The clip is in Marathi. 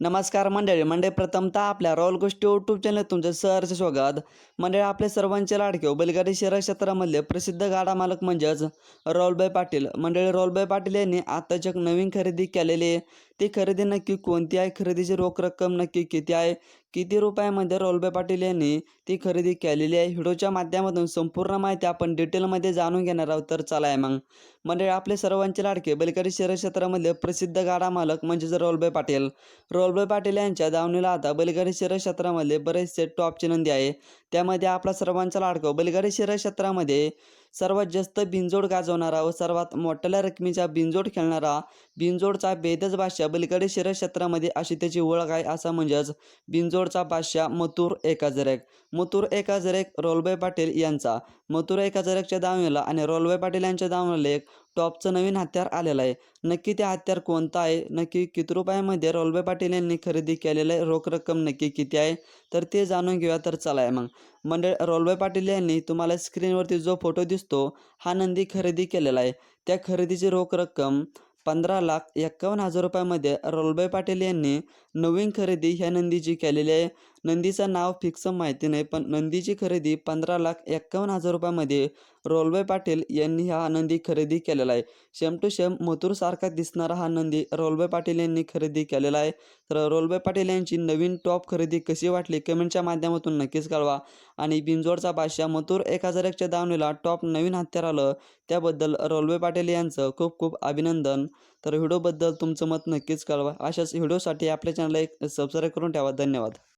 नमस्कार मंडळी मंडळी प्रथमतः आपल्या रॉयल गोष्टी यूट्यूब चॅनल तुमचं सहर्ष स्वागत. मंडळी आपले सर्वांचे लाडके बैलगाडी शहर क्षेत्रामधले प्रसिद्ध गाडा मालक म्हणजेच रॉलबाई पाटील. मंडळी रॉलबाई पाटील यांनी आताच एक नवीन खरेदी केलेली आहे. ती खरेदी नक्की कोणती आहे? खरेदीची रोख रक्कम नक्की किती आहे? किती रुपयामध्ये रोलबे पाटील यांनी ती खरेदी केलेली आहे? व्हिडिओच्या माध्यमातून संपूर्ण माहिती आपण डिटेलमध्ये जाणून घेणार आहोत. तर चला आहे मग. मंडळी आपले सर्वांचे लाडके बैलगाडी शहर क्षेत्रामधले प्रसिद्ध गाडा मालक म्हणजेच रोलबे पाटील. रोलबे पाटील यांच्या दावणीला आता बैलगाडी शहर क्षेत्रामध्ये बरेचसे टॉपचे नोंदी आहे. त्यामध्ये आपला सर्वांचा लाडको बैलगाडी शहर क्षेत्रामध्ये सर्वात जास्त बिनजोड गाजवणारा व सर्वात मोठ्या रकमेचा बिनजोड खेळणारा बिनजोडचा बेदज बादशाह बलीकडे शहर क्षेत्रामध्ये अशी त्याची ओळख आहे असा म्हणजेच बिनजोडचा बादशाह मथुर एकाजरेक. मथुर एकाजरेक रोलबाई पाटील यांचा. मथुर एकाजरेकच्या दावणीला आणि रोलबाई पाटील यांच्या दावणीला एक टॉपचं नवीन हत्यार आलेलं आहे. नक्की ते हत्यार कोणतं आहे? नक्की किती रुपयामध्ये रोलबाई पाटील यांनी खरेदी केलेलं आहे रोख रक्कम नक्की किती आहे? तर ते जाणून घेऊया तर चला आहे मग. मंडळ रोलबे पाटील यांनी तुम्हाला स्क्रीनवरती जो फोटो दिसतो हा नंदी खरेदी केलेला आहे. त्या खरेदीची रोख रक्कम पंधरा लाख एक्कावन्न हजार रुपयामध्ये रोलबाई पाटील यांनी नवीन खरेदी ह्या नंदीची केलेली आहे. नंदीचं नाव फिक्स माहिती नाही पण नंदीची खरेदी पंधरा लाख एक्कावन्न हजार रुपयामध्ये रोलबाई पाटील यांनी हा नंदी खरेदी केलेला आहे. शेम टू शेम मथुरसारखा दिसणारा हा नंदी रोलबाई पाटील यांनी खरेदी केलेला आहे. तर रोलबाई पाटील यांची नवीन टॉप खरेदी कशी वाटली कमेंटच्या माध्यमातून नक्कीच कळवा. आणि बिंजोडचा बादशाह मथुर एक हजार एकच्या दावणीला टॉप नवीन हत्यार आलं त्याबद्दल रोलबाई पाटील यांचं खूप खूप अभिनंदन. तर व्हिडिओबद्दल तुमचं मत नक्कीच कळवा. अशाच व्हिडिओसाठी आपल्या चॅनलला एक सबस्क्राईब करून ठेवा. धन्यवाद.